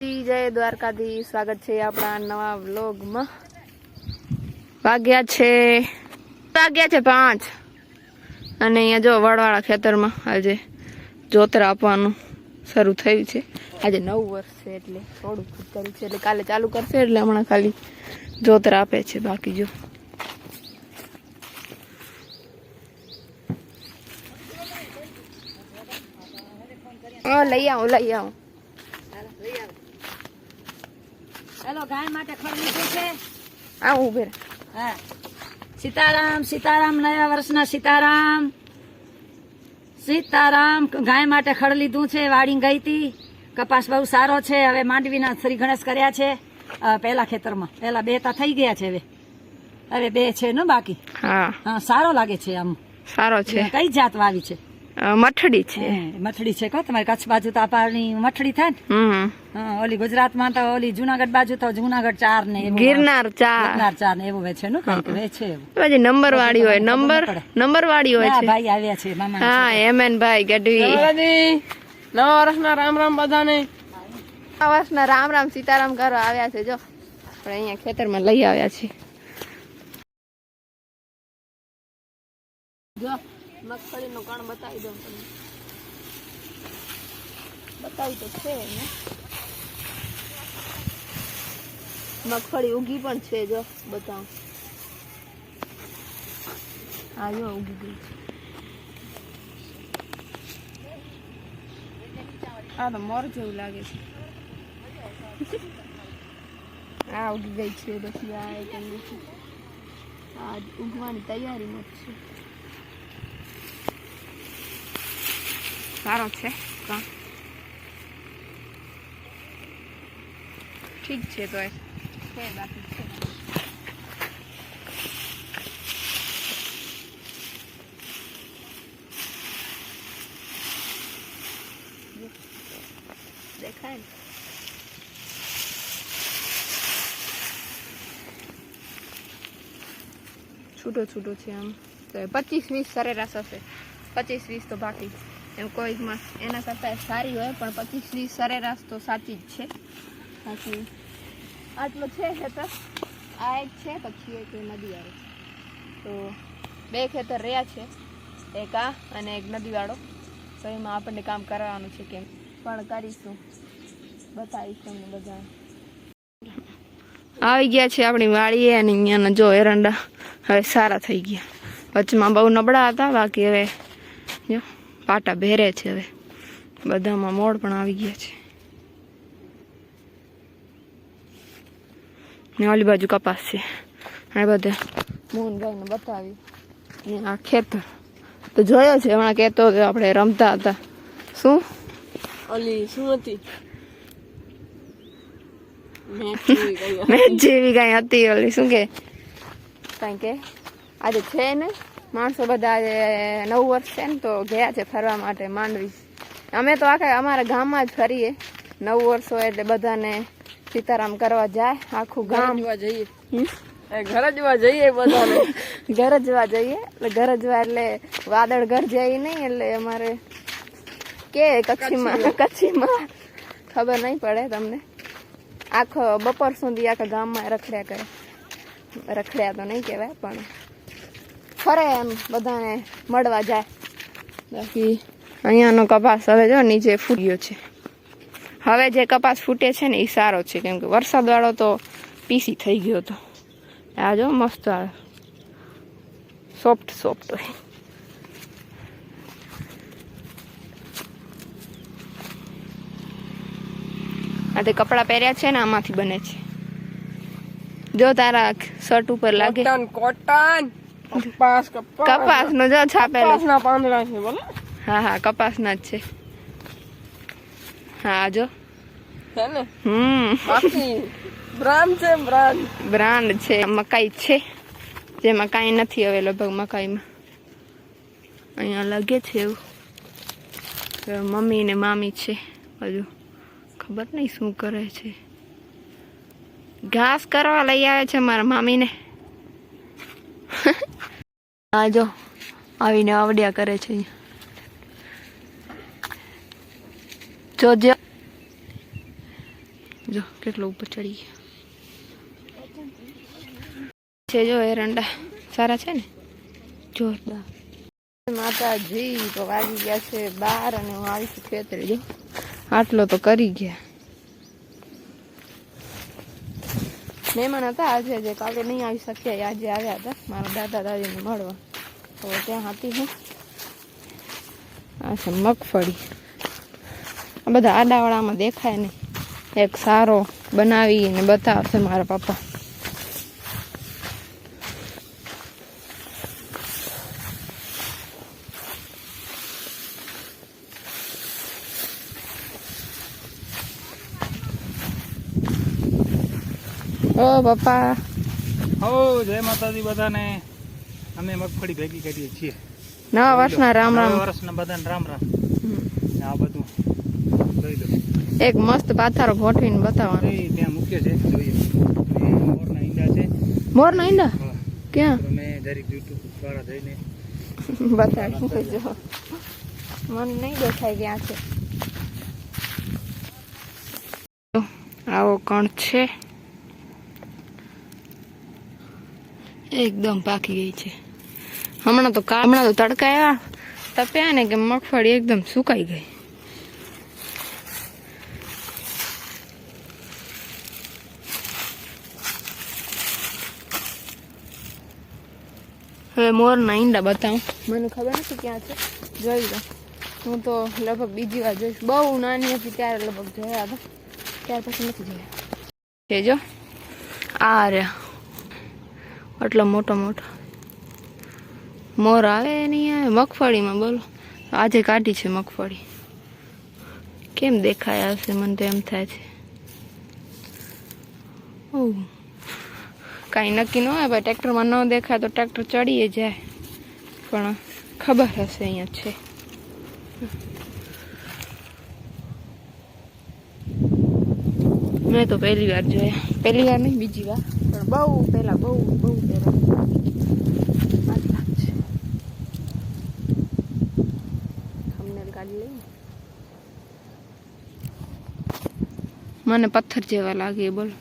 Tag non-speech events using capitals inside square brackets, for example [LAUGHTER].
જય દ્વારકાધી સ્વાગત છે આપણા નવા વ્લોગમાં. વાગ્યા છે વાગ્યા છે પાંચ. અને અહીંયા જો વડવાળા ખેતરમાં આજે જોતર આપવાનું શરૂ થયું છે. આજે નવ વર્ષ છે એટલે થોડું કર્યું છે. એટલે કાલે ચાલુ કરશે એટલે હમણાં ખાલી જોતર આપે છે. બાકી જો. લઈ આવું લઈ આવું. હેલો ગાય માટે ખડ લીધું છે? આવું ઉભે હા. સીતારામ સીતારામ નયા વર્ષના સીતારામ. સીતારામ ગાય માટે ખડ લીધું છે વાડી ગઈ હતી કપાસ બહુ સારો છે હવે માંડવીના શ્રી ગણેશ કર્યા છે. પહેલા ખેતરમાં. પહેલા બે તા થઈ ગયા છે હવે. હવે બે છે ને બાકી? હા. સારો લાગે છે આમ. સારો છે. કઈ જાત વાવી છે? મઠડી છે. મઠડી છે કો? તમારી કચ્છ બાજુ તો આપાની મઠડી થાય ને? હમ. હા ઓલી ગુજરાતમાં તો ઓલી જુનાગઢ બાજુ તો જુનાગઢ ચાર ને ગિરનાર ચાર. ગિરનાર ચાર ને એવું વેચે નું? કંઈક વેચે એવું. પછી નંબર વાળી હોય નંબર નંબર વાળી હોય છે. ભાઈ આવ્યા છે મામા હા એમએન ભાઈ ગઢવી. નવા વર્ષના રામ રામ બધાને. આ વર્ષના રામ રામ સીતારામ કરવા આવ્યા છે જો. આપણે અહીંયા ખેતરમાં લઈ આવ્યા છે જો મગફળીનું કણ બતાવી દઉં તમને. બતાવી તો છે ને. મગફળી ઉગી પણ છે જો, બતાવું. હા, જો ઉગી ગઈ છે. આ તો મોર જેવું લાગે છે. આ ઉગી ગઈ છે, પછી આ. આ ઉગવાની તૈયારીમાં જ છે. સારો છે. કાં ઠીક છે તો છે બાકી દેખાય ને? છૂટો છૂટો છે આમ. તો પચીસ વીસ સરેરાશ હશે. પચીસ વીસ તો બાકી. એમ કોઈમાં એના કરતાં સારી હોય, પણ પછી શ્રી સરેરાશ તો સાચી જ છે. બાકી આટલો છે ખેતર. આ એક છે, પછી એક નદી આવે તો બે ખેતર રહ્યા છે. એક આ અને એક નદીવાળો તો એમાં આપણને કામ કરવાનું છે કેમ? પણ કરીશું. બતાવીશ તમને બધા આવી ગયા છે આપણી વાડીએ અને અહીંયાના જો એરંડા હવે સારા થઈ ગયા. વચમાં બહુ નબળા હતા, બાકી હવે જો પાટા ભેરે છે હવે. બધામાં મોડ પણ આવી ગયા છે. ને ઓલી બાજુ કપાસ છે. આ બધા મોહનભાઈને બતાવી. ને આ ખેતર. તો જોયો છે હમણાં કહેતો હતો આપણે રમતા હતા. શું? ઓલી શું હતી. મેચ [LAUGHS] જેવી કઈ હતી ઓલી. શું કે? કઈ કે? આજે છે ને? માણસો બધા નવું વર્ષ છે ને તો ગયા છે ફરવા માટે માંડવી. અમે તો આખા અમારા ગામમાં જ ફરીએ. નવ વર્ષ હોય એટલે બધાને સીતારામ કરવા જાય આખું ગામ. જોવા જઈએ. ઘર જોવા જઈએ બધાને. [LAUGHS] ગરજવા જઈએ. એટલે ગરજવા એટલે વાદળ ઘર ગરજાય નહીં એટલે અમારે કે કચ્છીમાં. કચ્છીમાં. ખબર નહીં પડે તમને. આખો બપોર સુધી આખા ગામમાં રખડ્યા કરે. રખડ્યા તો નહીં કહેવાય પણ ફરે એમ બધાને મળવા જાય. બાકી અહીંયાનો કપાસ હવે જો નીચે ફૂટ્યો છે. હવે જે કપાસ ફૂટે છે ને એ સારો છે, કેમ કે વરસાદવાળો તો પીસી થઈ ગયો હતો આ જો મસ્ત આવે સોફ્ટ સોફ્ટ હોય. આ તે કપડાં પહેર્યા છે ને આમાંથી બને છે. જો તારા શર્ટ ઉપર લાગે. કોટન કોટન કપાસ કપાસ. નો જો છાપેલો. કપાસના પાંદડા છે બોલો. હા હા કપાસના જ છે. હા જો. હમ. બ્રાન્ડ છે બ્રાન્ડ. બ્રાન્ડ છે. મકાઈ છે. જેમાં કાંઈ નથી હવે લગભગ મકાઈમાં. અહીંયા લાગે છે એવું. મમ્મી ને મામી છે. હજુ ખબર નહીં શું કરે છે. ઘાસ કરવા લઈ આવે છે મારા મામીને. હા જો, આવીને આવડ્યા કરે છે અહીંયા. જોજો જો કેટલો ઉપર ચડી ગયા છે જો એરંડા સારા છે ને? જોરદાર. માતાજી, તો વાગી ગયા છે બાર અને હું આવી છું ખેતરે, જો. આટલો તો કરી ગયા. મહેમાન હતા આજે જે કાલે નહીં આવી શક્યા આજે આવ્યા હતા. મારા દાદા દાદીને મળવા. તો ત્યાં હતી હું. આ છે મગફળી. આ બધા આડાવાળામાં દેખાય ને એક સારો બનાવીને બતાવશે મારા પપ્પા. ઓ પપ્પા. હો, જય માતાજી બધાને. અમે મગફળી ભેગી કરીએ છીએ. નવા વર્ષના રામ રામ. વર્ષના બધાને રામ રામ. આ બધું જોઈ લો. એક મસ્ત પાથારો ગોઠવીને બતાવવાનો. એ ત્યાં મૂક્યો છે જોઈએ. મોરના ઈંડા છે. મોરના ઈંડા? ક્યાં? અમે દરેક યુટ્યુબ દ્વારા જઈને [LAUGHS] બતાવી જો. મને નહીં દેખાય ક્યાં છે. આવો કણ છે. એકદમ પાકી ગઈ છે. હમણાં તો કા- હમણાં તો તડકાયા. તપ્યા ને કે મગફળી એકદમ સુકાઈ ગઈ. હવે મોરના ઈંડા બતાવું. મને ખબર નથી ક્યાં છે. જોઈ લો. હું તો લગભગ બીજી વાર જોઈશ. બહુ નાની હતી ત્યારે લગભગ જોયા હતા. ત્યાર પછી નથી જોયા. છે જો. આ રહ્યા. આટલો મોટો મોટો. મોર આવે નહીં મગફળીમાં, બોલો. આજે કાઢી છે મગફળી. કેમ દેખાય હશે મને તો એમ થાય છે. કાંઈ નક્કી ન હોય, ભાઈ, ટ્રેક્ટરમાં ન દેખાય તો ટ્રેક્ટર ચડીએ જાય. પણ ખબર હશે અહીંયા છે. મેં તો પહેલી વાર જોયા. પહેલી વાર નહીં, બીજી વાર. પણ બહુ પહેલાં, બહુ બહુ પહેલા આટલા જ છે કાઢી મને પથ્થર જેવા લાગે બોલો.